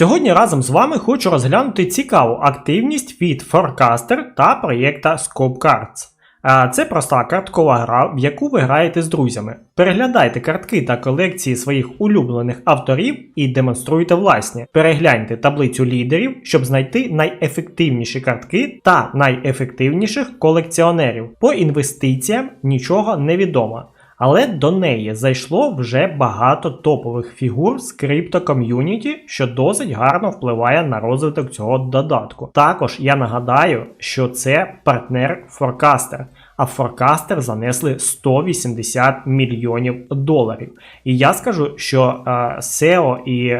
Сьогодні разом з вами хочу розглянути цікаву активність від Forecaster та проєкта Scope Cards. А, Це проста карткова гра, в яку ви граєте з друзями. Переглядайте картки та колекції своїх улюблених авторів і демонструйте власні. Перегляньте таблицю лідерів, щоб знайти найефективніші картки та найефективніших колекціонерів. По інвестиціям нічого не відомо. Але до неї зайшло вже багато топових фігур з криптоком'юніті, що досить гарно впливає на розвиток цього додатку. Також я нагадаю, що це партнер Forecaster, а Forecaster занесли 180 мільйонів доларів. І я скажу, що е, SEO і е,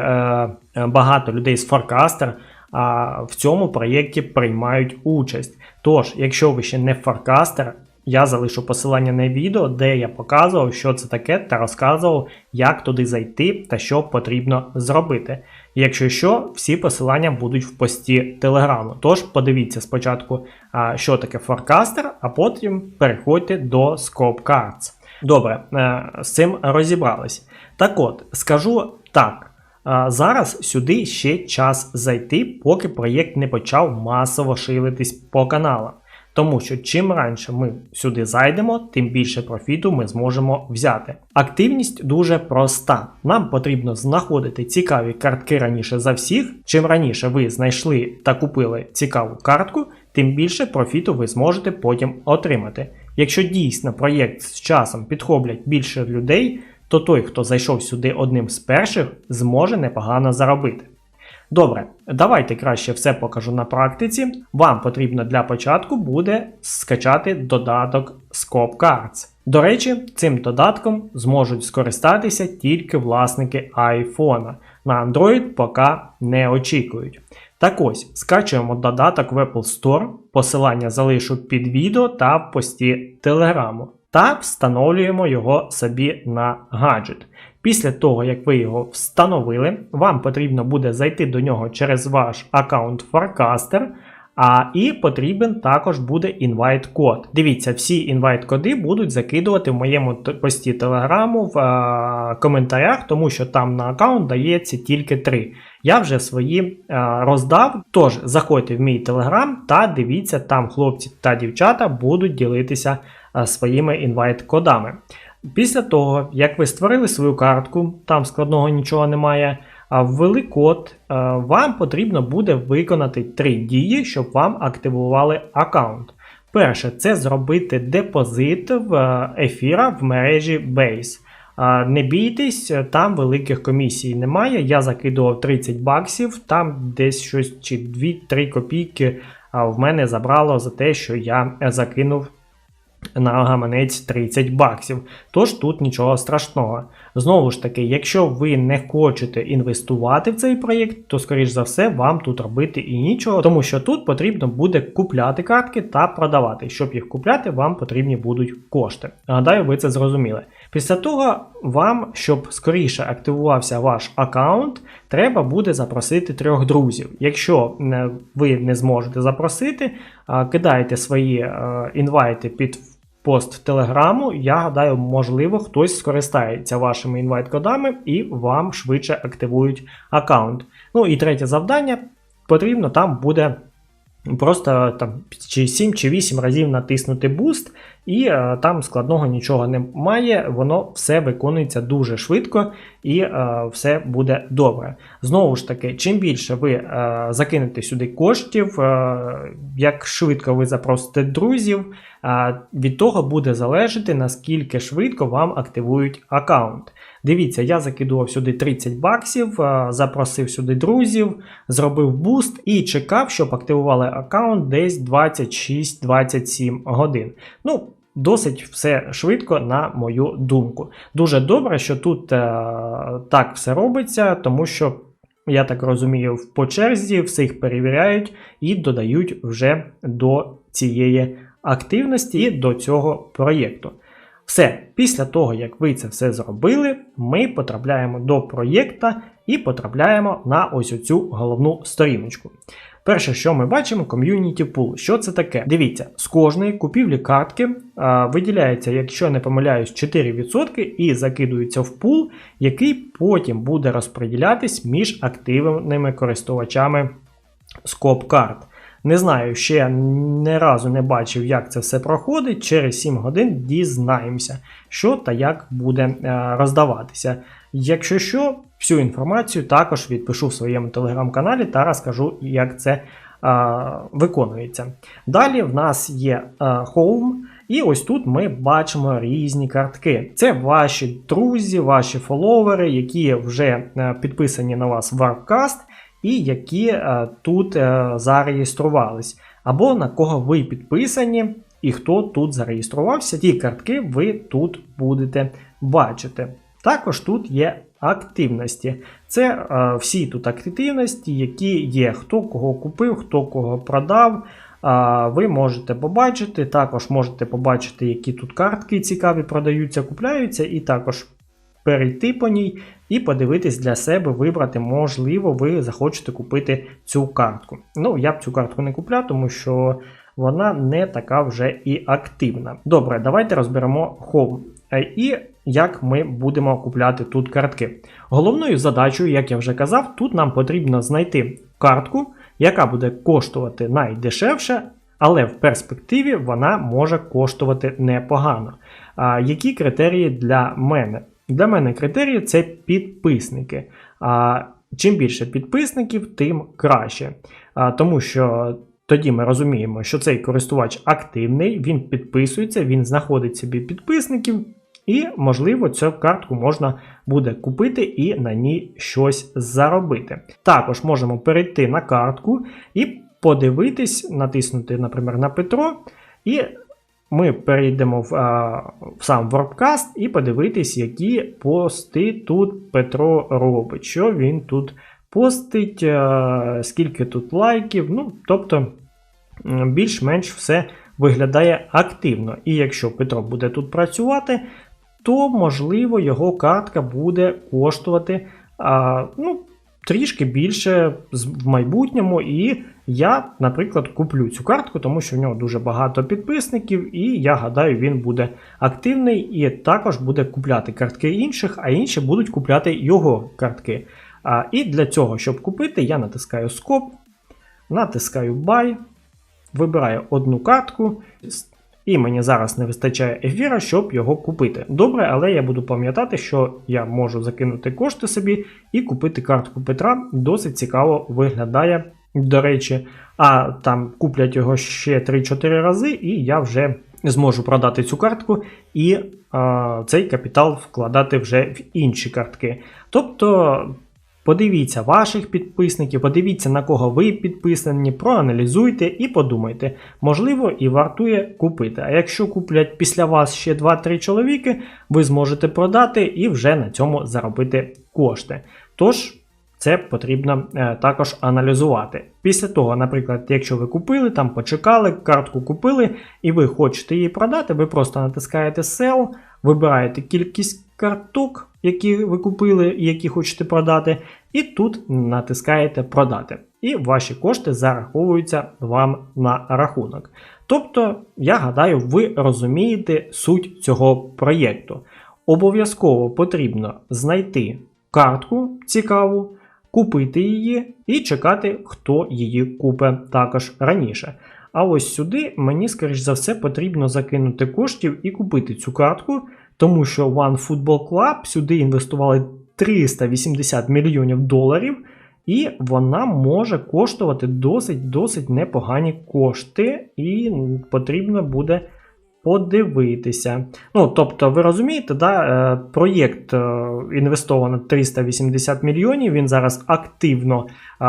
е, багато людей з Forecaster а, в цьому проєкті приймають участь. Тож, якщо ви ще не Forecaster, я залишу посилання на відео, де я показував, що це таке, та розказував, як туди зайти та що потрібно зробити. Якщо що, всі посилання будуть в пості телеграму. Тож подивіться спочатку, що таке Forecaster, а потім переходьте до Scope Cards. Добре, е, з цим розібрались. Так от, скажу так. Зараз сюди ще час зайти, поки проєкт не почав масово шилитись по каналам. Тому що чим раніше ми сюди зайдемо, тим більше профіту ми зможемо взяти. Активність дуже проста. Нам потрібно знаходити цікаві картки раніше за всіх. Чим раніше ви знайшли та купили цікаву картку, тим більше профіту ви зможете потім отримати. Якщо дійсно проєкт з часом підхоплять більше людей, то той, хто зайшов сюди одним з перших, зможе непогано заробити. Добре, давайте краще все покажу на практиці. Вам потрібно для початку буде скачати додаток Scope Cards. До речі, цим додатком зможуть скористатися тільки власники iPhone. На Android поки не очікують. Так ось, скачуємо додаток в Apple Store, посилання залишу під відео та в пості Телеграму. Та встановлюємо його собі на гаджет. Після того, як ви його встановили, вам потрібно буде зайти до нього через ваш аккаунт Forecaster, а і потрібен також буде інвайт-код. Дивіться, всі інвайт-коди будуть закидувати в моєму пості телеграму в а, коментарях, тому що там на аккаунт дається тільки три. Я вже свої а, роздав. Тож заходьте в мій телеграм та дивіться, там хлопці та дівчата будуть ділитися а, своїми інвайт-кодами. Після того, як ви створили свою картку, там складного нічого немає, ввели код, е, вам потрібно буде виконати три дії, щоб вам активували аккаунт. Перше, це зробити депозит в е, ефіра в мережі Base. Не бійтесь, там великих комісій немає. Я закидував 30 баксів, там десь щось чи 2-3 копійки в мене забрало за те, що я закинув на гаманець 30 баксів. Тож тут нічого страшного. Знову ж таки, якщо ви не хочете інвестувати в цей проєкт, то, скоріш за все, вам тут робити і нічого, тому що тут потрібно буде купляти картки та продавати. Щоб їх купляти, вам потрібні будуть кошти. Гадаю, ви це зрозуміли. Після того, вам, щоб скоріше активувався ваш аккаунт, треба буде запросити трьох друзів. Якщо ви не зможете запросити, кидайте свої е, інвайти під пост Телеграму, я гадаю, можливо, хтось скористається вашими інвайт-кодами і вам швидше активують аккаунт. Ну і третє завдання потрібно там буде просто там чи 7 чи 8 разів натиснути буст, і е, там складного нічого немає, воно все виконується дуже швидко і е, все буде добре. Знову ж таки, чим більше ви е, закинете сюди коштів, е, як швидко ви запросите друзів, е, від того буде залежати, наскільки швидко вам активують аккаунт. Дивіться, я закидував сюди 30 баксів, е, запросив сюди друзів, зробив буст і чекав, щоб активували аккаунт десь 26-27 годин. Ну, Досить все швидко, на мою думку. Дуже добре, що тут е, так все робиться, тому що, я так розумію, по черзі всіх перевіряють і додають вже до цієї активності і до цього проєкту. Все, після того, як ви це все зробили, ми потрапляємо до проєкта і потрапляємо на ось цю головну сторіночку. Перше, що ми бачимо, Community Pool. Що це таке? Дивіться, з кожної купівлі картки а, виділяється, якщо не помиляюсь, 4% і закидується в пул, який потім буде розподілятись між активними користувачами Scope карт. Не знаю, ще не разу не бачив, як це все проходить. Через 7 годин дізнаємося, що та як буде е, роздаватися. Якщо що, всю інформацію також відпишу в своєму телеграм-каналі та розкажу, як це а, виконується. Далі в нас є а, Home, і ось тут ми бачимо різні картки. Це ваші друзі, ваші фоловери, які вже підписані на вас в Warpcast, і які а, тут а, зареєструвались, або на кого ви підписані. І хто тут зареєструвався, ті картки ви тут будете бачити. Також тут є активності. Це е, всі тут активності, які є, хто кого купив, хто кого продав. Е, ви можете побачити, також можете побачити, які тут картки цікаві продаються, купляються, і також перейти по ній і подивитись для себе, вибрати, можливо, ви захочете купити цю картку. Ну, я б цю картку не купляв, тому що вона не така вже і активна. Добре, давайте розберемо Home. Е, І як ми будемо купляти тут картки. Головною задачею, як я вже казав, тут нам потрібно знайти картку, яка буде коштувати найдешевше, але в перспективі вона може коштувати непогано. А, Які критерії для мене? Для мене критерії це підписники. А, Чим більше підписників, тим краще. А, Тому що. Тоді ми розуміємо, що цей користувач активний, він підписується, він знаходить собі підписників, і, можливо, цю картку можна буде купити і на ній щось заробити. Також можемо перейти на картку і подивитись, натиснути, наприклад, на Петро, і ми перейдемо в, а, в сам Warpcast і подивитись, які пости тут Петро робить, що він тут постить, а, скільки тут лайків. ну, тобто більш-менш все виглядає активно. І якщо Петро буде тут працювати, то можливо його картка буде коштувати а, ну, трішки більше в майбутньому. І я, наприклад, куплю цю картку, тому що в нього дуже багато підписників, і я гадаю, він буде активний і також буде купляти картки інших, а інші будуть купляти його картки. А, І для цього, щоб купити, я натискаю Scope, натискаю Buy, вибираю одну картку. І мені зараз не вистачає ефіра, щоб його купити. Добре, але я буду пам'ятати, що я можу закинути кошти собі і купити картку Петра. Досить цікаво виглядає, до речі, а там куплять його ще 3-4 рази, і я вже зможу продати цю картку і а, цей капітал вкладати вже в інші картки. Тобто. Подивіться ваших підписників, подивіться, на кого ви підписані, проаналізуйте і подумайте, можливо, і вартує купити. А якщо куплять після вас ще 2-3 чоловіки, ви зможете продати і вже на цьому заробити кошти. Тож. Це потрібно е, також аналізувати. Після того, наприклад, якщо ви купили, там почекали, картку купили, і ви хочете її продати, ви просто натискаєте Sell, вибираєте кількість карток, які ви купили і які хочете продати, і тут натискаєте Продати. І ваші кошти зараховуються вам на рахунок. Тобто, я гадаю, ви розумієте суть цього проєкту. Обов'язково потрібно знайти картку цікаву, купити її і чекати, хто її купить також раніше. А ось сюди мені, скоріш за все, потрібно закинути коштів і купити цю картку, тому що One Football Club сюди інвестували 380 мільйонів доларів, і вона може коштувати досить-досить непогані кошти, і потрібно буде подивитися. Ну, тобто, ви розумієте, да, е, проєкт е, інвестовано 380 мільйонів. Він зараз активно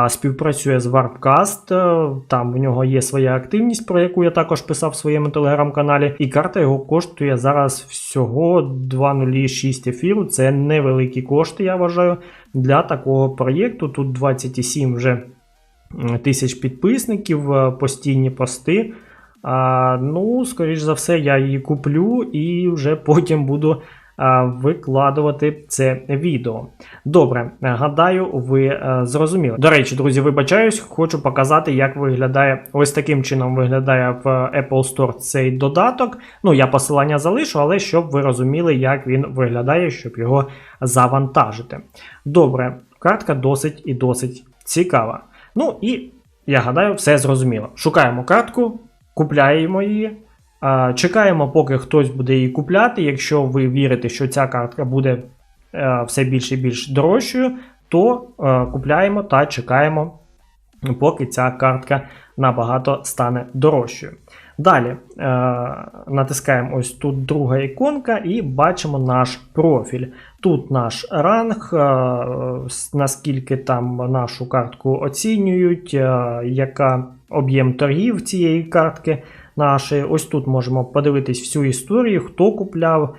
співпрацює з Warpcast. е, Там в нього є своя активність, про яку я також писав в своєму телеграм-каналі. І карта його коштує зараз всього 2,06 ефіру. Це невеликі кошти, я вважаю, для такого проєкту. Тут 27 вже тисяч підписників, постійні пости. А, ну, скоріш за все, я її куплю і вже потім буду а, викладувати це відео. Добре, гадаю, ви е, зрозуміли. До речі, друзі, вибачаюсь, хочу показати, як виглядає ось таким чином виглядає в Apple Store цей додаток. Ну, я посилання залишу, але щоб ви розуміли, як він виглядає, щоб його завантажити. Добре, картка досить і досить цікава. Ну і я гадаю, все зрозуміло. Шукаємо картку, купляємо її. Чекаємо, поки хтось буде її купляти. Якщо ви вірите, що ця картка буде е, все більше і більш дорожчою, то е, купляємо та чекаємо, поки ця картка набагато стане дорожчою. Далі е, натискаємо ось тут друга іконка і бачимо наш профіль. Тут наш ранг, наскільки там нашу картку оцінюють, яка об'єм торгів цієї картки нашої. Ось тут можемо подивитись всю історію, хто купляв,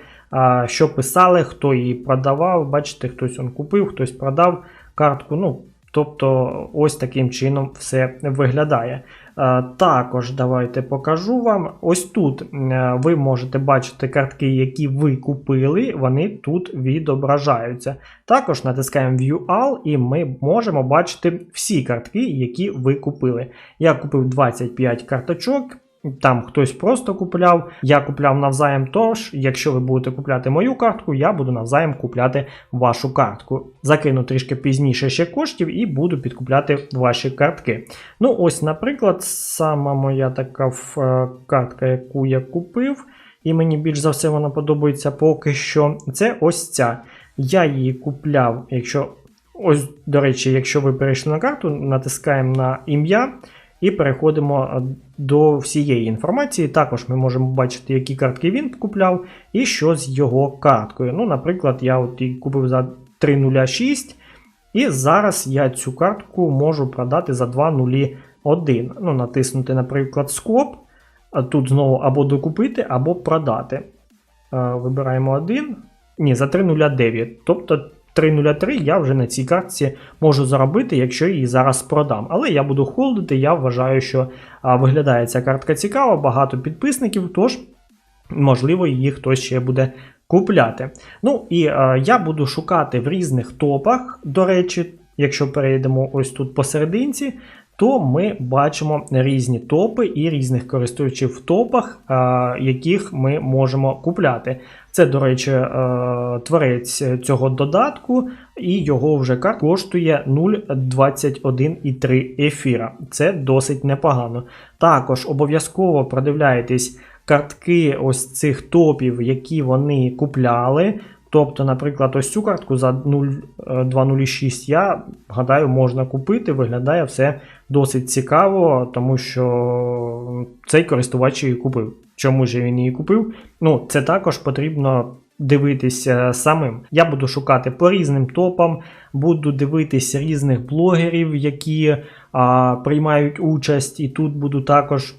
що писали, хто її продавав. Бачите, хтось он купив, хтось продав картку. Ну, тобто, ось таким чином все виглядає. Е, Також давайте покажу вам. Ось тут е, ви можете бачити картки, які ви купили, вони тут відображаються. Також натискаємо View All і ми можемо бачити всі картки, які ви купили. Я купив 25 карточок. Там хтось просто купляв, я купляв навзаєм. Тож, якщо ви будете купляти мою картку, я буду навзаєм купляти вашу картку. Закину трішки пізніше ще коштів і буду підкупляти ваші картки. Ну, ось, наприклад, сама моя така е, картка, яку я купив, і мені більш за все вона подобається поки що. Це ось ця. Я її купляв, якщо. Ось, до речі, якщо ви перейшли на карту, натискаємо на ім'я і переходимо е, до всієї інформації. Також ми можемо бачити, які картки він купляв і що з його карткою. Ну, наприклад, я от її купив за 306, і зараз я цю картку можу продати за 201. Ну, натиснути, наприклад, скоп. Тут знову або докупити, або продати. Е, Вибираємо один. Ні, за 309. Тобто 303 я вже на цій картці можу заробити, якщо її зараз продам. Але я буду холдити, я вважаю, що виглядає ця картка цікаво, багато підписників, тож, можливо, її хтось ще буде купляти. Ну і е, я буду шукати в різних топах. До речі, якщо перейдемо ось тут посерединці, то ми бачимо різні топи і різних користувачів в топах, яких ми можемо купляти. Це, до речі, е, творець цього додатку, і його вже карт коштує 0,21,3 ефіра. Це досить непогано. Також обов'язково продивляйтесь картки ось цих топів, які вони купляли. Тобто, наприклад, ось цю картку за 0,206 я гадаю, можна купити. Виглядає все досить цікаво, тому що цей користувач її купив. Чому ж він її купив? Ну, це також потрібно дивитися самим. Я буду шукати по різним топам, буду дивитися різних блогерів, які а, приймають участь, і тут буду також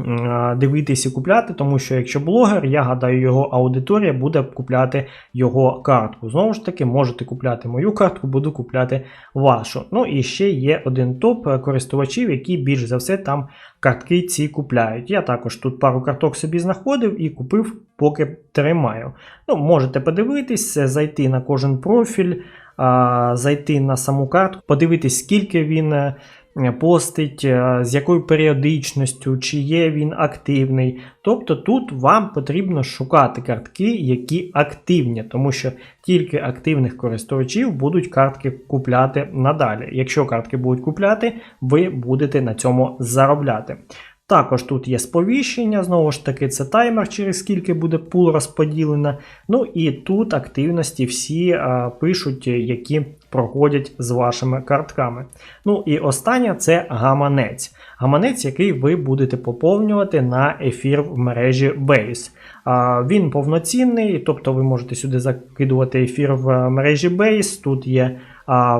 м, дивитися і купляти, тому що якщо блогер, я гадаю, його аудиторія буде купляти його картку. Знову ж таки, можете купляти мою картку, буду купляти вашу. Ну і ще є один топ е, користувачів, які більш за все там картки ці купляють. Я також тут пару карток собі знаходив і купив, поки тримаю. Ну, можете подивитись, е, зайти на кожен профіль, зайти на саму картку, подивитись, скільки він. Е, Постить, е, з якою періодичністю, чи є він активний. Тобто тут вам потрібно шукати картки, які активні, тому що тільки активних користувачів будуть картки купляти надалі. Якщо картки будуть купляти, ви будете на цьому заробляти. Також тут є сповіщення, знову ж таки, це таймер, через скільки буде пул розподілена. Ну і тут активності всі а, пишуть, які проходять з вашими картками. Ну і останнє це гаманець. Гаманець, який ви будете поповнювати на ефір в мережі Base. А, Він повноцінний, тобто ви можете сюди закидувати ефір в мережі Base. Тут є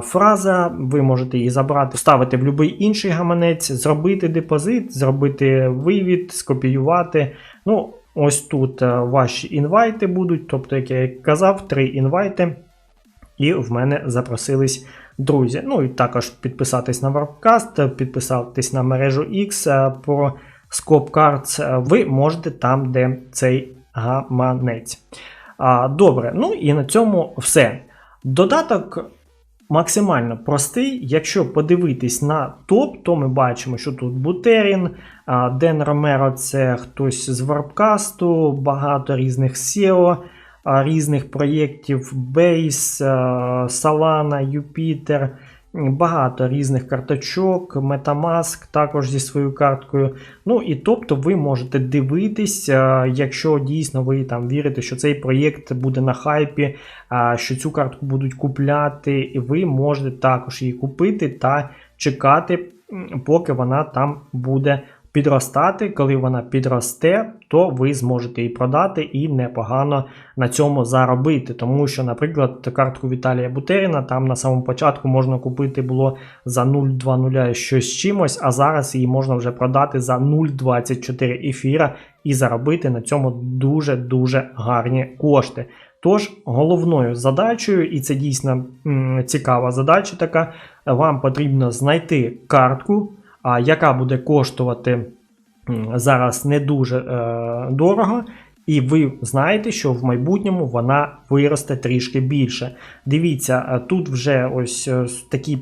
фраза, ви можете її забрати, ставити в будь-який інший гаманець, зробити депозит, зробити вивід, скопіювати. Ну, ось тут ваші інвайти будуть, тобто, як я казав, три інвайти. І в мене запросились друзі. Ну і також підписатись на Warpcast, підписатись на мережу X е, про Scope Cards. Е, Ви можете там, де цей гаманець. Добре, ну і на цьому все. Додаток максимально простий. Якщо подивитись на топ, то ми бачимо, що тут Бутерін, Ден Ромеро це хтось з Варпкасту, багато різних SEO, різних проєктів Base, Solana, Jupyter, багато різних карточок, Metamask також зі своєю карткою. Ну і тобто ви можете дивитись, якщо дійсно ви там вірите, що цей проєкт буде на хайпі, що цю картку будуть купляти, і ви можете також її купити та чекати, поки вона там буде підростати. Коли вона підросте, то ви зможете її продати і непогано на цьому заробити. Тому що, наприклад, картку Віталія Бутеріна там на самому початку можна купити було за 0,20 щось чимось, а зараз її можна вже продати за 0,24 ефіра і заробити на цьому дуже-дуже гарні кошти. Тож головною задачею, і це дійсно м, цікава задача така, вам потрібно знайти картку, яка буде коштувати зараз не дуже е, дорого. І ви знаєте, що в майбутньому вона виросте трішки більше. Дивіться, е, тут вже ось е, такі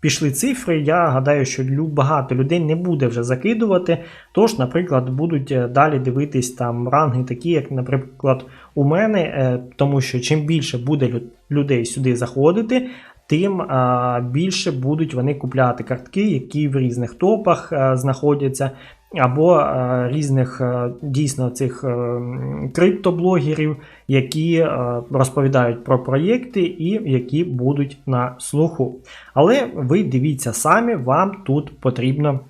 пішли цифри. Я гадаю, що багато людей не буде вже закидувати. Тож, наприклад, будуть далі дивитись там ранги, такі, як, наприклад, у мене, тому що чим більше буде людей сюди заходити, тим більше будуть вони купляти картки, які в різних топах а, знаходяться, або а, різних а, дійсно цих а, криптоблогерів, які а, розповідають про проєкти і які будуть на слуху. Але ви дивіться самі, вам тут потрібно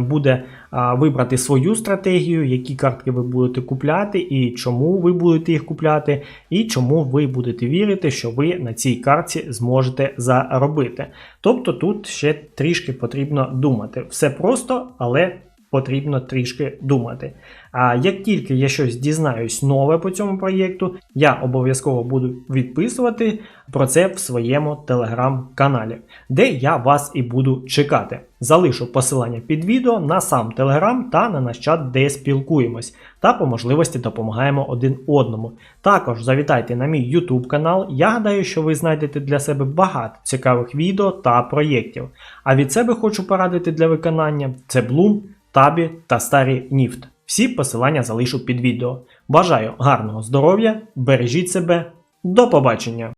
буде вибрати свою стратегію, які картки ви будете купляти, і чому ви будете їх купляти, і чому ви будете вірити, що ви на цій картці зможете заробити. Тобто тут ще трішки потрібно думати. Все просто, але потрібно трішки думати. А як тільки я щось дізнаюсь нове по цьому проєкту, я обов'язково буду відписувати про це в своєму телеграм-каналі, де я вас і буду чекати. Залишу посилання під відео на сам телеграм та на наш чат, де спілкуємось, та по можливості допомагаємо один одному. Також завітайте на мій YouTube канал. Я гадаю, що ви знайдете для себе багато цікавих відео та проєктів. А від себе хочу порадити для виконання це Bloom, Табі та Старі Ніфт. Всі посилання залишу під відео. Бажаю гарного здоров'я, бережіть себе, до побачення!